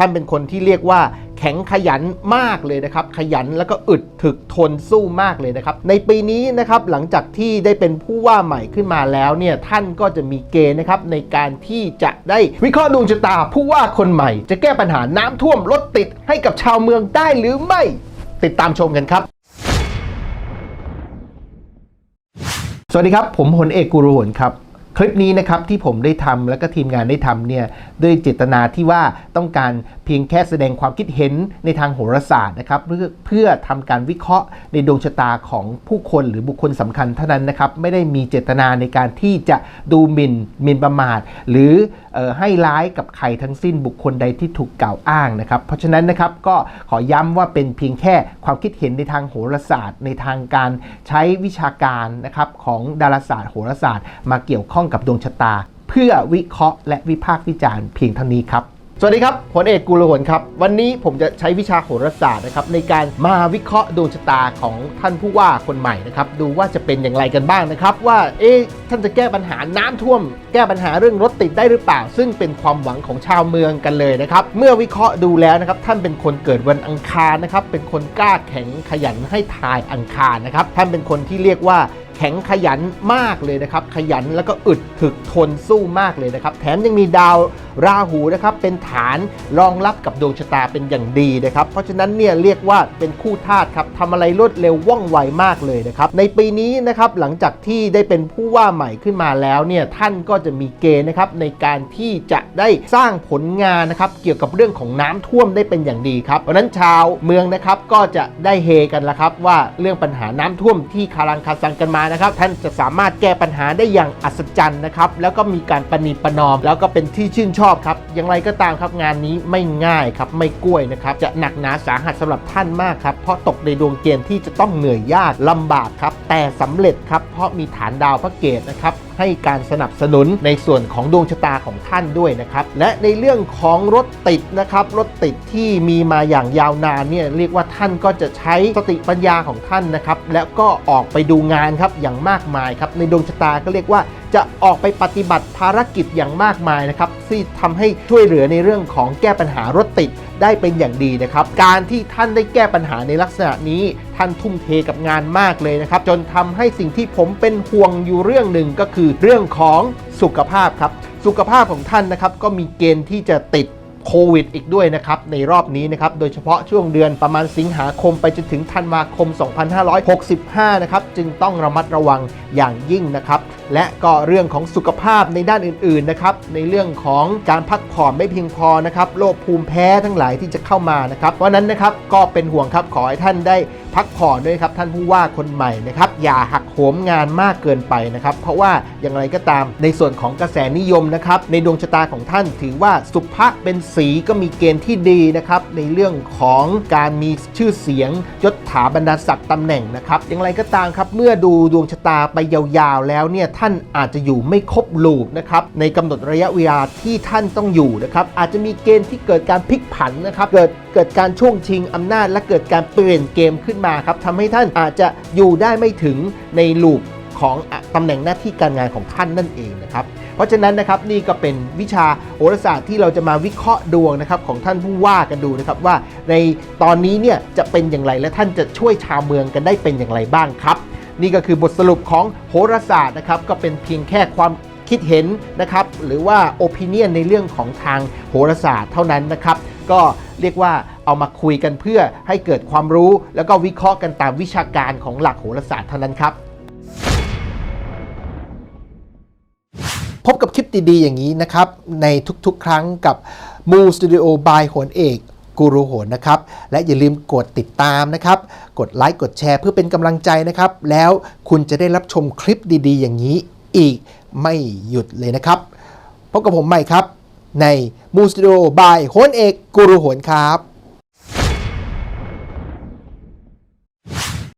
ท่านเป็นคนที่เรียกว่าแข็งขยันมากเลยนะครับ ขยันแล้วก็อึดถึกทนสู้มากเลยนะครับ ในปีนี้นะครับหลังจากที่ได้เป็นผู้ว่าใหม่ขึ้นมาแล้วเนี่ยท่านก็จะมีเกณฑ์นะครับในการที่จะได้วิเคราะห์ดวงชะตาผู้ว่าคนใหม่ จะแก้ปัญหาน้ำท่วมรถติดให้กับชาวเมืองได้หรือไม่ ติดตามชมกันครับสวัสดีครับ ผมพลเอกกุรุหนครับ คลิปนี้นะครับที่ผมได้ทำแล้วก็ทีมงานได้ทำเนี่ยด้วยเจตนาที่ว่าต้องการ เพียงแค่แสดงความคิดเห็นในทางโหราศาสตร์นะครับ เพื่อเพื่อทำการวิเคราะห์ในดวงชะตาของผู้คนหรือบุคคลสำคัญเท่านั้นนะครับ ไม่ได้มีเจตนาในการที่จะดูหมิ่นหมิ่นประมาท หรือออให้ร้ายกับใครทั้งสิ้นบุคคลใดที่ถูกกล่าวอ้างนะครับ เพราะฉะนั้นนะครับก็ขอย้ำว่าเป็นเพียงแค่ความคิดเห็นในทางโหราศาสตร์ ในทางการใช้วิชาการนะครับของดาราศาสตร์โหราศาสตร์ มาเกี่ยวข้องกับดวงชะตา เพื่อวิเคราะห์และวิพากษ์วิจารณ์เพียงเท่านี้ครับ สวัสดีครับผลเอกกุลหนครับ วันนี้ผมจะใช้วิชาโหราศาสตร์นะครับในการมาวิเคราะห์ดวงชะตาของท่านผู้ว่าคนใหม่นะครับดูว่าจะเป็นอย่างไรกันบ้างนะครับ ว่าเอ๊ะท่านจะแก้ปัญหาน้ำท่วม แก้ปัญหาเรื่องรถติดได้หรือเปล่า ซึ่งเป็นความหวังของชาวเมืองกันเลยนะครับ เมื่อวิเคราะห์ดูแล้วนะครับท่านเป็นคนเกิดวันอังคารนะครับเป็นคนกล้าแข็งขยันให้ทายอังคารนะครับท่านเป็นคนที่เรียกว่า แข็งขยันมากเลยนะครับ ขยันแล้วก็อึดถึกทนสู้มากเลยนะครับ แถมยังมีดาวราหูนะครับ เป็นฐานรองรับกับดวงชะตาเป็นอย่างดีนะครับ เพราะฉะนั้นเนี่ยเรียกว่าเป็นคู่ธาตุครับทำอะไรรวดเร็วว่องไวมากเลยนะครับ ในปีนี้นะครับหลังจากที่ได้เป็นผู้ว่าใหม่ขึ้นมาแล้วเนี่ยท่านก็จะมีเกณฑ์นะครับในการที่จะได้สร้างผลงานนะครับเกี่ยวกับเรื่องของน้ำท่วมได้เป็นอย่างดีครับเพราะฉะนั้นชาวเมืองนะครับก็จะได้เฮกันละครับว่าเรื่องปัญหาน้ำท่วมที่คารังคาซังกันมานะครับท่านจะสามารถแก้ปัญหาได้อย่างอัศจรรย์นะครับแล้วก็มีการประนีประนอม แล้วก็เป็นที่ชื่นชอบครับอย่างไรก็ตามครับงานนี้ไม่ง่ายครับไม่กล้วยนะครับจะหนักหนาสาหัสสำหรับท่านมากครับเพราะตกในดวงเกณฑ์ที่จะต้องเหนื่อยยากลำบากครับแต่สำเร็จครับเพราะมีฐานดาวพระเกตนะครับ ให้การสนับสนุนในส่วนของดวงชะตาของท่านด้วยนะครับ และในเรื่องของรถติดนะครับ รถติดที่มีมาอย่างยาวนานเนี่ยเรียกว่าท่านก็จะใช้สติปัญญาของท่านนะครับ แล้วก็ออกไปดูงานครับอย่างมากมายครับในดวงชะตาก็เรียกว่าจะออกไปปฏิบัติภารกิจอย่างมากมายนะครับที่ทำให้ช่วยเหลือในเรื่องของแก้ปัญหารถติด ได้เป็นอย่างดีนะครับ การที่ท่านได้แก้ปัญหาในลักษณะนี้ท่านทุ่มเทกับงานมากเลยนะครับ จนทำให้สิ่งที่ผมเป็นห่วงอยู่เรื่องหนึ่งก็คือเรื่องของสุขภาพครับ สุขภาพของท่านนะครับก็มีเกณฑ์ที่จะติด โควิดอีกด้วยนะครับ ในรอบนี้นะครับ โดยเฉพาะช่วงเดือนประมาณสิงหาคมไปจนถึงธันวาคม 2565 นะครับ จึงต้องระมัดระวังอย่างยิ่งนะครับ และก็เรื่องของสุขภาพในด้านอื่นๆนะครับ ในเรื่องของการพักผ่อนไม่เพียงพอนะครับ โรคภูมิแพ้ทั้งหลายที่จะเข้ามานะครับ เพราะนั้นนะครับก็เป็นห่วงครับขอให้ท่านได้ พักผ่อนด้วยครับท่านผู้ว่าคนใหม่นะครับอย่าหักโหมงานมากเกินไปนะครับเพราะว่าอย่างไรก็ตามในส่วนของกระแสนิยมนะครับในดวงชะตาของท่านถือว่าสุภะเป็นสีก็มีเกณฑ์ที่ดีนะครับในเรื่องของการมีชื่อเสียงยศถาบรรดาศักดิ์ตำแหน่งนะครับอย่างไรก็ตามครับเมื่อดูดวงชะตาไปยาวๆ แล้วเนี่ยท่านอาจจะอยู่ไม่ครบลูปนะครับในกำหนดระยะเวลาที่ท่านต้องอยู่นะครับอาจจะมีเกณฑ์ที่เกิดการพลิกผันนะครับเกิด เกิดการช่วงชิงอำนาจ และเกิดการเปลี่ยนเกมขึ้นมาครับทำให้ท่านอาจจะอยู่ได้ไม่ถึงในลูปของตำแหน่งหน้าที่การงานของท่านนั่นเองนะครับ เพราะฉะนั้นนะครับนี่ก็เป็นวิชาโหราศาสตร์ที่เราจะมาวิเคราะห์ดวงนะครับของท่านผู้ว่ากันดูนะครับว่าในตอนนี้เนี่ยจะเป็นอย่างไรและท่านจะช่วยชาวเมืองกันได้เป็นอย่างไรบ้างครับ นี่ก็คือบทสรุปของโหราศาสตร์นะครับก็เป็นเพียงแค่ความคิดเห็นนะครับหรือว่า opinion ในเรื่องของทางโหราศาสตร์เท่านั้นนะครับ ก็ เรียกว่าเอามาคุยกันเพื่อให้เกิดความรู้ แล้วก็วิเคราะห์กันตามวิชาการของหลักโหราศาสตร์เท่านั้นครับ พบกับคลิปดีๆอย่างนี้นะครับ ในทุกๆ ครั้งกับมูสตูดิโอบายโหนเอกกูรูโหนนะครับ และอย่าลืมกดติดตามนะครับ กดไลค์กดแชร์เพื่อเป็นกำลังใจนะครับ แล้วคุณจะได้รับชมคลิปดีๆ อย่างนี้อีกไม่หยุดเลยนะครับพบกับผมใหม่ครับ ในมูสตูดิโอบายโฮนเอกกุรุโหนครับ